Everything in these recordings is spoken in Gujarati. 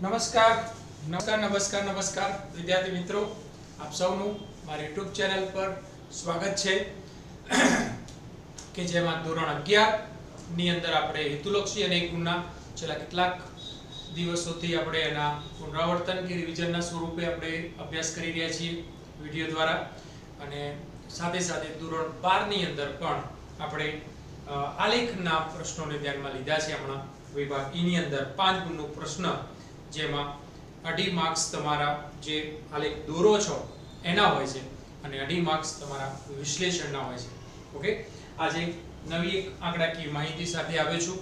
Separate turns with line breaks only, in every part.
નમસ્કાર નમસ્કાર નમસ્કાર નમસ્કાર, વિદ્યાર્થી મિત્રો. આપ સૌનું મારી યુટ્યુબ ચેનલ પર સ્વાગત છે. કે જેમાં ધોરણ અગિયારની અંદર આપણે હેતુલક્ષી અને ગુણના છેલ્લા કેટલાક દિવસોથી આપણે એના પુનરાવર્તન કે રિવિઝનના સ્વરૂપે આપણે અભ્યાસ કરી રહ્યા છીએ વીડિયો દ્વારા. અને સાથે સાથે ધોરણ બારની અંદર પણ આપણે આલેખના પ્રશ્નોને ધ્યાનમાં લીધા છે. હમણાં વિભાગ ઈની અંદર પાંચ ગુણનો પ્રશ્ન જેમાં અઢી માર્ક્સ તમારા જે આલેખ દોરો છો, એના હોય છે. અને અઢી માર્ક્સ તમારા વિશ્લેષણના હોય છે. ઓકે આજે નવી એક આંકડાકીય માહિતી સાથે આવ્યો છું.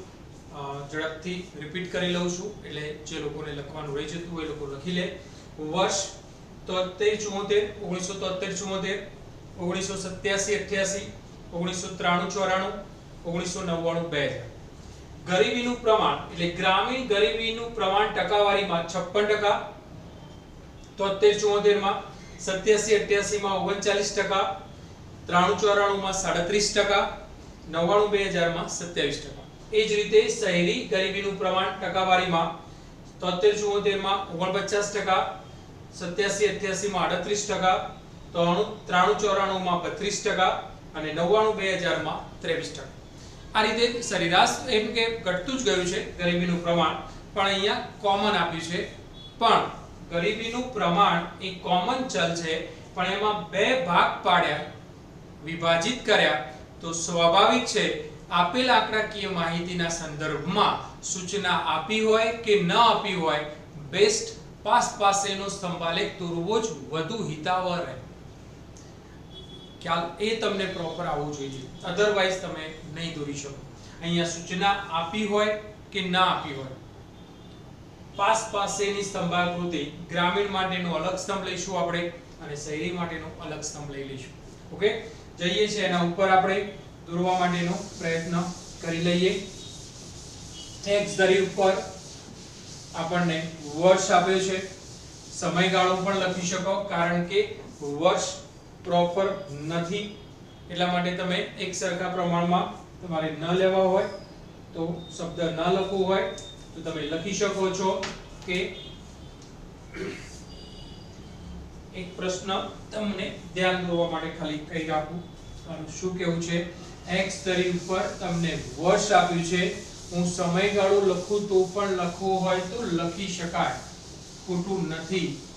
ઝડપથી રિપીટ કરી લઉં છું. એટલે જે લોકોને લખવાનું રહી જતું હોય એ લોકો લખી લે. વર્ષ તોતેર ચુમ્મોતેર ઓગણીસો તોતેર ચુમ્મોતેર ઓગણીસો સત્યાસી અઠ્યાસી, ઓગણીસો ત્રાણું ચોરાણું, ઓગણીસો નવ્વાણું બે હજાર ગરીબીનું પ્રમાણ, એટલે ગ્રામીણ ગરીબીનું પ્રમાણ ટકાવારીમાં છપ્પન ટકા તોતેર ચુમ્મોતેરમાં સત્યાસી અઠ્યાસી માં ઓગણચાલીસ ટકા, ત્રાણું ચોરાણું માં સાડત્રીસ ટકા, નવ્વાણું બે હજારમાં સત્યાવીસ ટકા. એ જ રીતે શહેરી ગરીબીનું પ્રમાણ ટકાવારીમાં તોતેર ચુમ્મોતેરમાં ઓગણપચાસ ટકા, સત્યાસી અઠ્યાસી માં આડત્રીસ ટકા, ત્રાણું ત્રાણું ચોરાણું માં બત્રીસ ટકા અને નવ્વાણું બે હજારમાં ત્રેવીસ ટકા. આ રીતે સરેરાશ એમ કે ઘટતું જ ગયું છે ગરીબીનું પ્રમાણ. પણ અહીંયા કોમન આપ્યું છે. પણ ગરીબીનું પ્રમાણ એ કોમન ચલ છે. પણ એમાં બે ભાગ પાડ્યા, વિભાજિત કર્યા. તો સ્વાભાવિક છે, આપેલ આંકડાકીય માહિતીના સંદર્ભમાં સૂચના આપી હોય કે ન આપી હોય બેસ્ટ પાસ પાસેનો સ્તંભાલેખ દોરવો જ વધુ હિતાવહ રહે. ખ્યાલ એ તમને પ્રોપર આવવું જોઈએ. અધરવાઇઝ તમે નહીં દોરી શકો. અહીંયા સૂચના આપી હોય કે ના આપી હોય. પાસ પાસેની સ્તંભાકૃતિ ગ્રામીણ માટેનો અલગ સ્તંભ લઈશું આપણે અને શહેરી માટેનો અલગ સ્તંભ લઈ લઈશું. ઓકે જઈએ છે એના ઉપર આપણે દોરવા માટેનો પ્રયત્ન કરી લઈએ. એક્સ ધરી ઉપર આપણને વર્ષ આપ્યો છે. સમયગાળો પણ લખી શકો, કારણ કે વર્ષ પ્રોપર નથી. એટલા માટે તમે એક સરખા પ્રમાણમાં તમારે ન લેવા હોય, તો શબ્દ ન લખવું હોય, તો તમે લખી શકો છો કે એક પ્રશ્ન તમને ધ્યાન દોરવા માટે ખાલી કહી રાખું. અને શું કેવું છે? X ધરી ઉપર તમને વર્ષ આપ્યું છે. હું સમયગાળો લખું તો પણ લખવો હોય તો લખી શકાય. ખોટું નથી.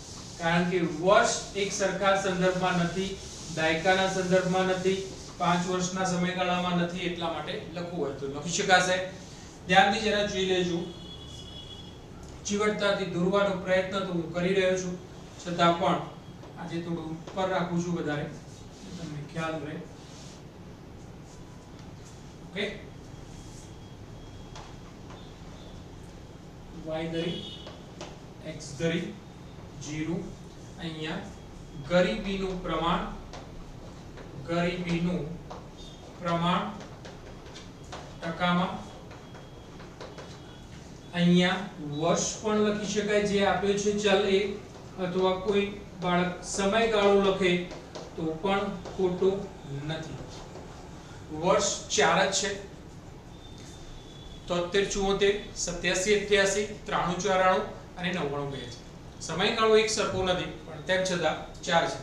કારણ કે વર્ષ એક સરખા સંદર્ભમાં નથી, દાયકાના સંદર્ભમાં નથી, પાંચ વર્ષના સમયગાળામાં નથી એટલા માટે લખવું હોય તો લખી શકાશે. ધ્યાનથી જરા જોઈ લેજો. ચીવટતાથી દોરવાનો પ્રયત્ન તો હું કરી રહ્યો છું. છતાં પણ આજે થોડું ઉપર રાખું છું વધારે. તમને ખ્યાલ રહે. ઓકે. વાય ધરી એક્સ ધરી જીરું અહીંયા ગરીબીનું પ્રમાણ ગરીબીનું પ્રમાણ ટકામાં અહીંયા વર્ષ પણ લખી શકાય જે આપ્યો છે, ચલ એ, અથવા કોઈ બાળક સમયગાળો લખે તો પણ ખોટું નથી. વર્ષ ચાર જ છે. તોતેર ચુમ્મોતેર સત્યાસી, અઠ્યાસી, ત્રાણું, ચોરાણું અને નવ્વાણું બે છે. સમયગાળો એક સરખો નથી, પણ તેમ છતાં ચાર છે.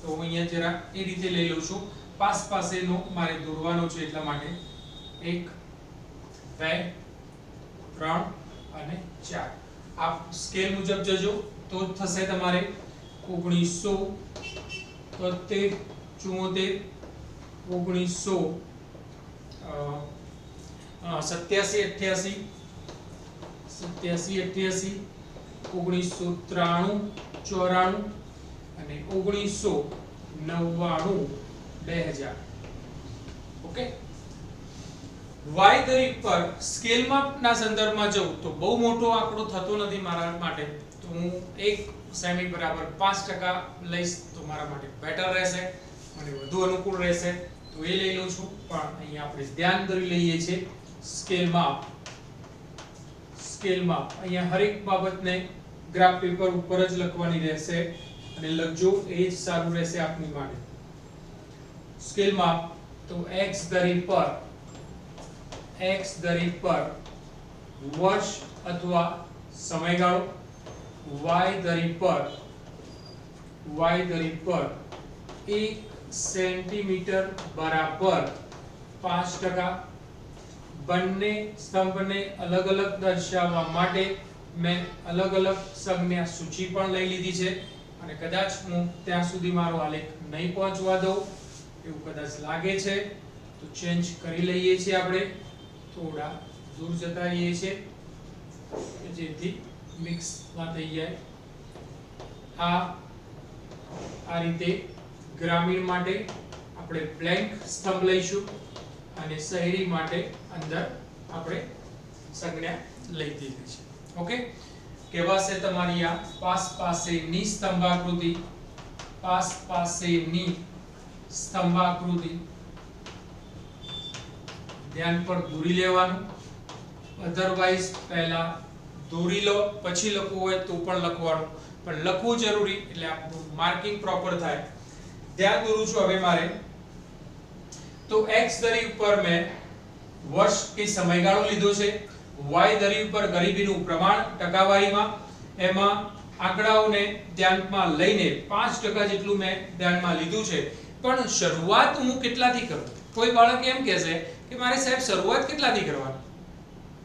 તો હું અહીંયા જરા એ રીતે લઈ લઉં છું. પાસ પાસેનો મારે દોરવાનો છે એટલા માટે એક, બે, ત્રણ અને ચાર. આપ સ્કેલ મુજબ જજો તો થશે તમારે ઓગણીસો તોતેર ચુમ્મોતેર ઓગણીસો સત્યાસી, અઠ્યાસી સત્યાસી, અઠ્યાસી ઓગણીસો ત્રાણું, ચોરાણું અને ઓગણીસો નવ્વાણું, બે હજાર. ઓકે? વાય દરેક પર સ્કેલ સંદર્ભમાં જઉં તો બહુ મોટો આંકડો થતો નથી મારા માટે. તો હું એક સેમી બરાબર પાંચ ટકા લઈશ તો મારા માટે બેટર રહેશે, મને વધુ અનુકૂળ રહેશે. તો એ લઈ લઉં છું, પણ અહીંયા આપણે ધ્યાન કરી લઈએ છીએ સ્કેલ માપ. સ્કેલ માપ. અહીંયા હરેક બાબતને ગ્રાફ પેપર ઉપર જ લખવાની રહેશે અને લખજો એ જ સારું રહેશે આપની માટે. સ્કેલ માપ તો x દરી પર, x દરી પર વર્ષ અથવા સમયગાળો, y દરી પર, y દરી પર 1 સેન્ટીમીટર બરાબર 5% બંને સ્તંભને અલગ અલગ દર્શાવવા માટે મેં અલગ અલગ સંજ્ઞા સૂચિ પણ લઈ લીધી છે અને કદાચ હું ત્યાં સુધી મારો આલેખ નહીં પહોંચવા દઉં, એવું કદાચ લાગે છે, તો ચેન્જ કરી લઈએ છીએ આપણે. થોડા દૂર જતા રહીએ છીએ જેથી મિક્સમાં થઈ જાય. આ આ રીતે ગ્રામીણ માટે આપણે બ્લેન્ક સ્તંભ લઈશું અને શહેરી માટે અંદર આપણે સંજ્ઞા લઈ દીધી છે. ઓકે કહેવાશે તમારી આ પાસ પાસેની સ્તંભાકૃતિ પાસ પાસેની સ્તંભાકૃતિ ધ્યાન પર દોરી લેવાનું અધરવાઇઝ પહેલા દોરી લો પછી લખવું હોય તો પણ લખવાનું પણ લખવું જરૂરી એટલે આપણું માર્કિંગ પ્રોપર થાય ધ્યાન દોરું છું હવે મારે તો x દરી ઉપર મેં વર્ષ કે સમયગાળો લીધો છે y દરી ઉપર ગરીબીનું પ્રમાણ ટકાવારીમાં, એમાં આંકડાઓને ધ્યાનમાં લઈને પાંચ ટકા જેટલું મેં ધ્યાનમાં લીધું છે. પણ શરૂઆત હું કેટલાથી કરું? કોઈ બાળક એમ કહેશે કે મારે સાહેબ શરૂઆત કેટલાથી કરવાની?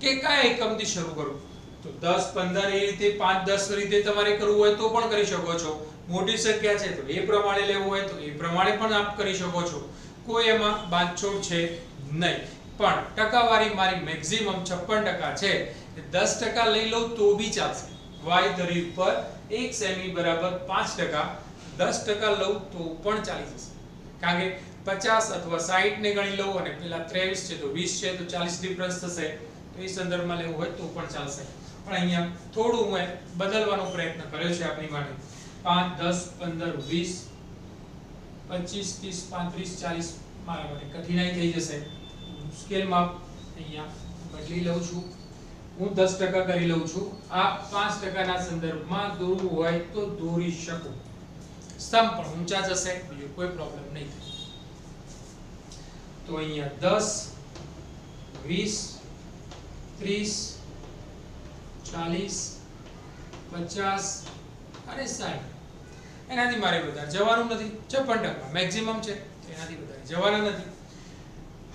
કે કયા એકમથી શરૂ કરું? તો દસ, પંદર એ રીતે 5 10 રીતે તમારે કરવું હોય તો પણ કરી શકો છો. મોટી સંખ્યા છે તો એ પ્રમાણે લેવું હોય તો એ પ્રમાણે પણ આપ કરી શકો છો. કોઈ એમાં બાંધછોડ છે નહીં. પણ ટકાવારી મારી મેક્સિમમ 56% છે. દસ 10% લઈ લઉં તો બી ચાલશે. Y ધરી ઉપર 1 સેમી બરાબર 5% 10% લઉં તો પણ ચાલી જશે. કારણ કે 50 અથવા 60 ને ગણી લઉં અને પેલા 23 છે તો 20 છે તો 40 ડિફરન્સ થશે. તો એ સંદર્ભમાં લેવું હોય તો પણ ચાલશે. પણ અહીંયા થોડું મેં બદલવાનો પ્રયત્ન કર્યો છે આપણી માટે. 5 10 15 20 25 30 35 40 મારા માટે કઠિનાઈ થઈ જશે. સ્કેલ માપ અહીંયા બદલી લઉં છું. હું 10% કરી લઉં છું. આ પાંચ ટકાના સંદર્ભમાં દોરવું હોય તો દોરી શકું. સ્તંભ પણ ઊંચા જશે, બીજો કોઈ પ્રોબ્લેમ નહીં. થાય તો અહીંયા દસ, વીસ, ત્રીસ, ચાલીસ, પચાસ અને સાઠ. એનાથી મારે વધારે જવાનું નથી. 56% મેક્સિમમ છે. એનાથી વધારે જવાના નથી.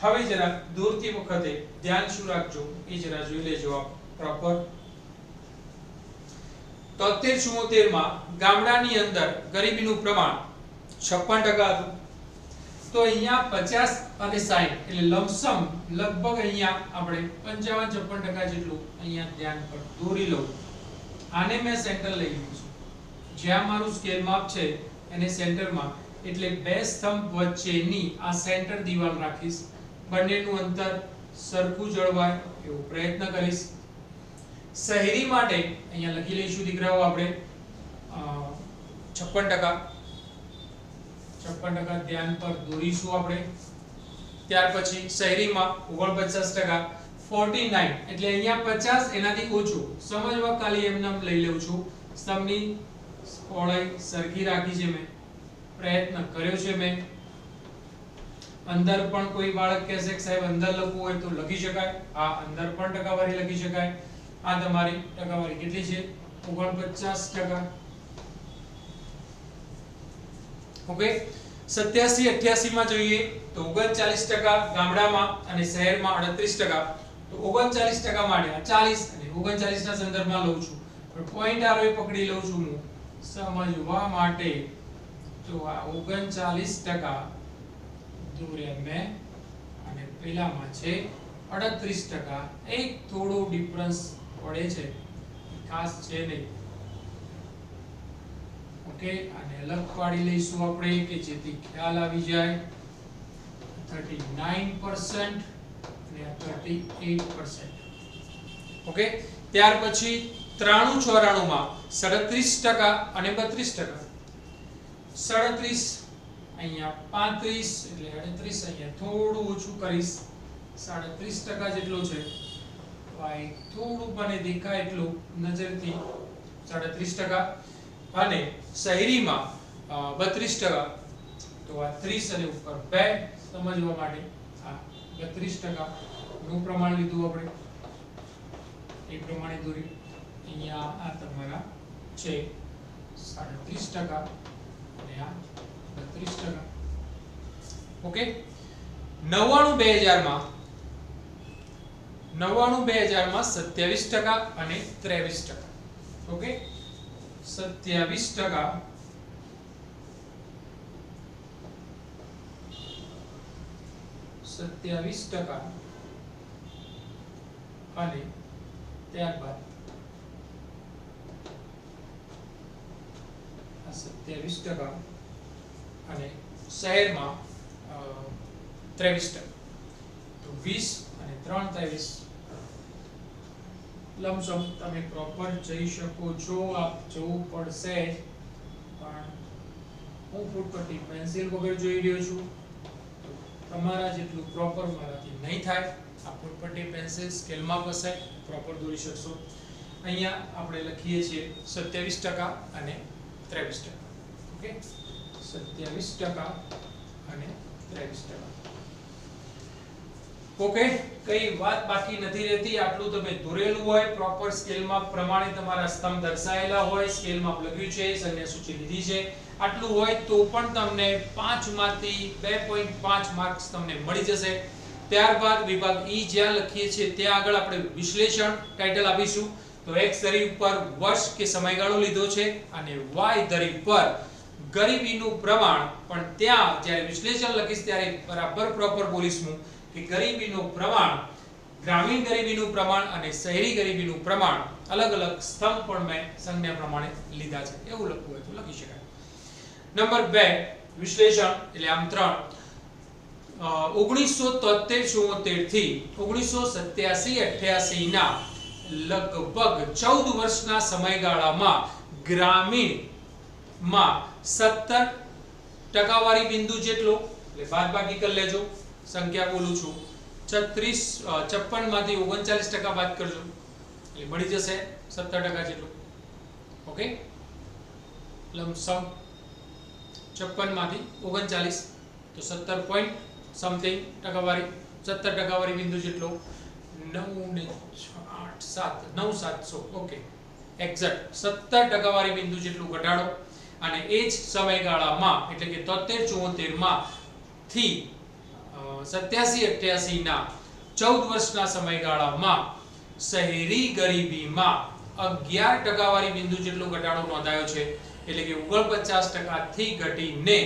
હવે જરા દૂરથી વખતે ધ્યાન શું રાખજો એ જરા જોઈ લેજો આપ પ્રોપર તોતેર ચુમ્મોતેરમાં ગામડાની અંદર ગરીબીનું પ્રમાણ છપ્પન ટકા હતું. તો અહીંયા પચાસ અને સાઠ એટલે લમસમ લગભગ અહીંયા આપણે પંચાવન છપ્પન ટકા જેટલું અહીંયા ધ્યાન પર દોરી લઉં. આને મેં સેન્ટર લઈ લઉં છું. જ્યાં મારું સ્કેલ માપ છે એને સેન્ટરમાં એટલે બે સ્તંભ વચ્ચેની આ સેન્ટર દિવાલ રાખીશ. બંનેનું અંતર સરખું જળવાય એવો પ્રયત્ન કરીશ. શહેરી માટે અહીંયા લખી લઈશું દીકરાઓ આપણે છપ્પન ટકા. છપ્પન ટકા ધ્યાન પર દોરીશું આપણે. ત્યાર પછી શહેરીમાં ઓગણપચાસ ટકા. ફોર્ટી નાઇન એટલે અહીંયા પચાસ એનાથી ઓછું. સમજવા ખાલી એમને એમ લઈ લઉં છું. સ્તંભની પહોળાઈ સરખી રાખી છે મેં. પ્રયત્ન કર્યો છે મેં. અંદર પણ કોઈ બાળક કહેશે કે સાહેબ અંદર લખવું હોય તો લખી શકાય. આ અંદર પણ ટકાવારી લખી શકાય. આ તમારી ટકાવારી કેટલી છે? 49% ટકા. ઓકે? 87 88 માં જોઈએ તો 39% ગામડામાં અને શહેરમાં 38% ટકા. તો 39% ટકા માટે આ 40 અને 39 ના સંદર્ભમાં લઉં છું. પણ પોઈન્ટ આરો પકડી લઉં છું હું. સમજવા માટે. તો આ 39% ટકા દોર્યા મેં અને પેલામાં છે 38% ટકા. એક થોડો ડિફરન્સ પડે છે. ખાસ છે નહીં. ઓકે? અને અલગ પાડી લઈશું આપણે કે જેથી ખ્યાલ આવી જાય. 39% અને આ 38% ઓકે? ત્યાર પછી 93 94 માં 37% અને 32% 37 અહીંયા 35 એટલે 38 અહીંયા થોડું ઓછું કરીશ. 37% જેટલો છે. વાય થોડું મને દેખાય એટલું નજરથી. 37% અને શહેરીમાં બત્રીસ ટકા. તો આ 30 અને ઉપર બે સમજવા માટે આ 32% નું પ્રમાણ લીધું આપણે. એ પ્રમાણે દોરી. અહીંયા આ તમારા છે સાડત્રીસ ટકા. અને આ બત્રીસ ટકા. ઓકે? નવ્વાણું બે હજારમાં, નવ્વાણું બે હજારમાં સત્યાવીસ ટકા અને ત્રેવીસ ટકા. ઓકે? સત્યાવીસ ટકા. સત્યાવીસ ટકા. અને ત્યારબાદ સત્યાવીસ ટકા અને શહેરમાં ત્રેવીસ ટકા તો વીસ અને ત્રણ ત્રેવીસ. લમસમ તમે પ્રોપર જઈ શકો છો, આપ જવું પડશે. પણ હું ફૂટપટ્ટી પેન્સિલ વગર જોઈ રહ્યો છું. તમારા જેટલું પ્રોપર મારાથી નહીં થાય આ ફૂટપટ્ટી પેન્સિલ સ્કેલમાં બસે પ્રોપર દોરી શકશો. અહીંયા આપણે લખીએ છીએ સત્યાવીસ ટકા અને ત્રેવીસ ટકા. ઓકે? સત્યાવીસ ટકા અને ત્રેવીસ ટકા. ઓકે કઈ વાત બાકી નથી રહેતી, આટલું તમે દોરેલું હોય પ્રોપર સ્કેલમાં પ્રમાણે તમારા સ્તંભ દર્શાયેલા હોય સ્કેલમાં લખ્યું છે સંજ્ઞા સૂચિ લીધી છે. આટલું હોય તો પણ તમને 5 માંથી 2.5 માર્ક્સ તમને મળી જશે. ત્યારબાદ વિભાગ ઈ જ્યાં લખીએ છીએ, ત્યાં આગળ આપણે વિશ્લેષણ ટાઇટલ આપીશું. તો x ધરી ઉપર વર્ષ કે સમયગાળો લીધો છે અને y ધરી પર ગરીબીનું પ્રમાણ, પણ ત્યાં જ્યારે વિશ્લેષણ લખીશ ત્યારે બરાબર પ્રોપર બોલીશ કે ગરીબીનું પ્રમાણ, ગ્રામીણ ગરીબીનું પ્રમાણ અને શહેરી ગરીબીનું પ્રમાણ અલગ અલગ સ્તંભ પણ મેં સંજ્ઞા પ્રમાણે લીધા છે. એવું લખવું હોય તો લખી શકાય. નંબર બે, વિશ્લેષણ, એટલે આમ ત્રણ. ઓગણીસો તોતેર ચુમ્મોતેરથી ઓગણીસો સત્યાસી અઠ્યાસી ના લગભગ ચૌદ વર્ષના સમયગાળામાં ગ્રામીણ માં સત્તર ટકાવારી બિંદુ જેટલો, એટલે બાદબાકી કરી લેજો, સંખ્યા બોલું છું. છત્રીસ છપ્પનમાંથી ઓગણચાલીસ ટકા બાદ કરજો, એટલે મળી જશે સત્તર ટકા જેટલું. ઓકે? લમસમ છપ્પનમાંથી ઓગણચાલીસ, તો સત્તર પોઈન્ટ સમથિંગ ટકાવારી, સત્તર ટકાવારી બિંદુ જેટલો. નવ ને આઠ, સાત, નવ સાતસો ઓકે. એક્ઝેક્ટ. સત્તર ટકાવારી બિંદુ જેટલું ઘટાડો. અને એ જ સમયગાળામાં, એટલે કે તોતેર ચુમ્મોતેરમાં થી સત્યાસી અઠ્યાસી ના ચૌદ વર્ષના સમયગાળામાં શહેરી ગરીબીમાં અગિયાર ટકાવાળી બિંદુ જેટલો ઘટાડો નોંધાયો છે. એટલે કે ઓગણપચાસ ટકાથી ઘટીને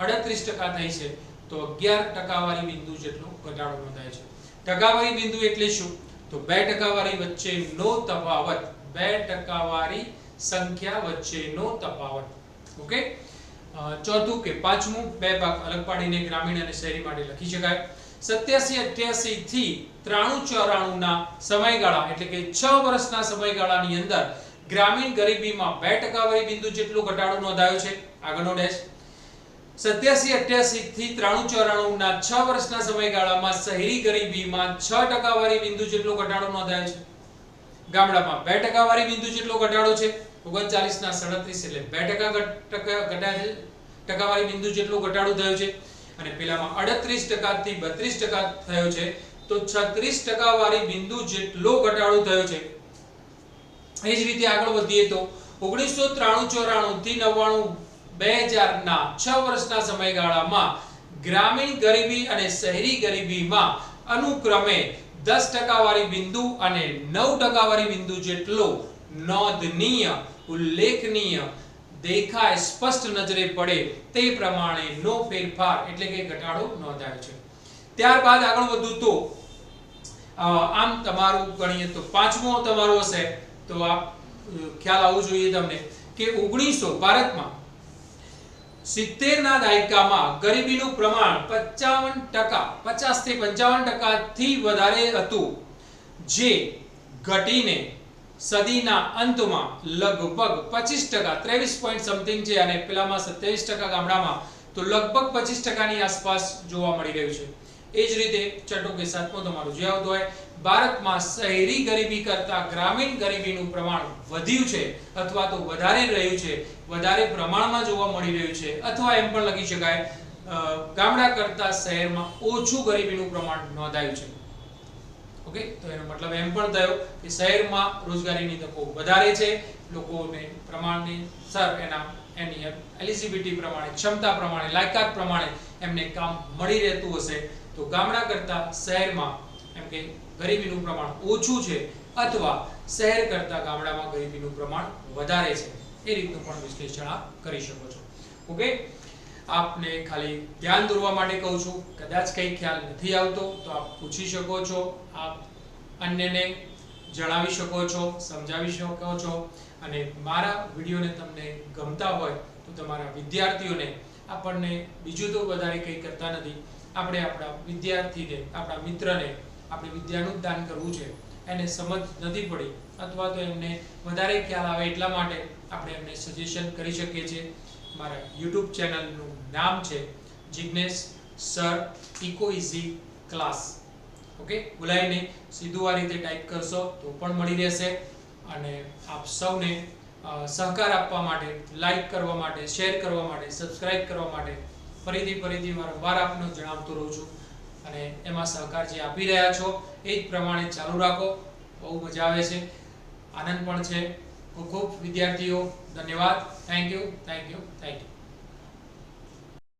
અડત્રીસ ટકા થઈ છે. તો અગિયાર ટકાવાળી બિંદુ જેટલો ઘટાડો નોંધાય છે. ટકાવારી બિંદુ એટલે શું? તો બે ટકાવારી વચ્ચેનો તફાવત, બે ટકાવારી સંખ્યા વચ્ચેનો તફાવત. ઓકે? ચોથું કે પાંચમું, બે ભાગ અલગ પાડીને ગ્રામીણ અને શહેરી માટે લખી શકાય. સત્યાસી અઠ્યાસી થી ત્રાણું ચોરાણું ના સમયગાળા, એટલે કે છ વર્ષના સમયગાળાની અંદર ગ્રામીણ ગરીબીમાં બે ટકાવારી બિંદુ જેટલો ઘટાડો નોંધાયો છે. આગળનો ડેશ. સત્યાસી અઠ્યાસી થી ત્રાણું ચોરાણું ના છ વર્ષના સમયગાળામાં શહેરી ગરીબીમાં છ ટકાવારી બિંદુ જેટલો ઘટાડો નોંધાયો છે. ગામડામાં બે ટકાવારી બિંદુ જેટલો ઘટાડો છે. ઓગણચાલીસ ના સડત્રીસ એટલે બે ટકા ટકાવારી બિંદુ જેટલો ઘટાડો થયો છે. અને પેલામાં અડત્રીસ ટકાથી બત્રીસ ટકા થયો છે. તો છત્રીસ ટકાવારી બિંદુ જેટલો ઘટાડો થયો છે. એ જ રીતે આગળ વધીએ તો ઓગણીસો ત્રાણું ચોરાણું થી નવ્વાણું બે ના છ વર્ષના સમયગાળામાં ગ્રામીણ ગરીબી અને શહેરી ગરીબીમાં અનુક્રમે દસ ટકાવાળી બિંદુ અને નવ ટકાવાળી બિંદુ જેટલો નોંધનીય, ઉલ્લેખનીય, દેખાય, સ્પષ્ટ નજરે પડે તે પ્રમાણે નો ફેરફાર એટલે કે ઘટાડો નોંધાયો છે. ત્યારબાદ આગળ વધુ તો આમ તમારું ગણીએ તો પાંચમો તમારો હશે. તો આ ખ્યાલ આવવો જોઈએ તમને કે ઓગણીસો ભારતમાં સિત્તેર ના દાયકામાં ગરીબીનું પ્રમાણ પંચાવન ટકા પચાસથી પંચાવન ટકાથી વધારે હતું. જે ઘટીને સદીના અંતમાં લગભગ પચીસ ટકા, ત્રેવીસ પોઈન્ટ સમથિંગ છે અને પેલામાં સત્યાવીસ ટકા ગામડામાં, તો લગભગ પચીસ ટકાની આસપાસ જોવા મળી રહ્યું છે. એ જ રીતે છઠ્ઠો કે સાતમો તમારું જે આવતો હોય, ભારતમાં શહેરી ગરીબી કરતા ગ્રામીણ ગરીબીનું પ્રમાણ વધ્યું છે અથવા તો વધારે રહ્યું છે, વધારે પ્રમાણમાં જોવા મળી રહ્યું છે, અથવા એમ પણ લખી શકાય ગામડા કરતા શહેરમાં ઓછું ગરીબીનું પ્રમાણ નોંધાયું છે. ઓકે તો એનો મતલબ એમ પણ થયો કે શહેરમાં રોજગારીની તકો વધારે છે. લોકોને પ્રમાણને સર, એના, એની એલિજિબિલિટી પ્રમાણે, ક્ષમતા પ્રમાણે, લાયકાત પ્રમાણે એમને કામ મળી રહેતું હશે. તો ગામડા કરતાં શહેરમાં એમ કે ગરીબીનું પ્રમાણ ઓછું છે અથવા શહેર કરતાં ગામડામાં ગરીબીનું પ્રમાણ વધારે છે. એ રીતનું પણ વિશ્લેષણ કરી શકો છો. ઓકે આપને ખાલી ધ્યાન દોરવા માટે કહું છું, કદાચ કંઈ ખ્યાલ નથી આવતો, તો આપ પૂછી શકો છો, આપ અન્યને જણાવી શકો છો, સમજાવી શકો છો, અને મારા વિડીયોને તમને ગમતા હોય તો તમારા વિદ્યાર્થીઓને આપણને બીજું તો વધારે કંઈ કરતા નથી. આપણે આપણા વિદ્યાર્થીને, આપણા મિત્રને, આપણે વિદ્યાનું દાન કરવું છે. એને સમજ નથી પડી, અથવા તો એમને વધારે ખ્યાલ આવે એટલા માટે આપણે એમને સજેશન કરી શકીએ છીએ. મારા યુટ્યુબ ચેનલનું નામ છે Jignesh sir eco easy class. Okay? ભૂલાય નહીં સીધું આ રીતે ટાઈપ કરશો તો પણ મળી રહેશે અને આપ સૌને સહકાર આપવા માટે, લાઈક કરવા માટે, શેર કરવા માટે, સબસ્ક્રાઇબ કરવા માટે ફરીથી ફરીથી વારંવાર આપને જણાવતો રહું છું અને એમાં સહકાર જે આપી રહ્યા છો એ જ પ્રમાણે ચાલુ રાખો. બહુ મજા આવે છે. આનંદ પણ છે. ખૂબ ખૂબ વિદ્યાર્થીઓ ધન્યવાદ. Thank you thank you thank you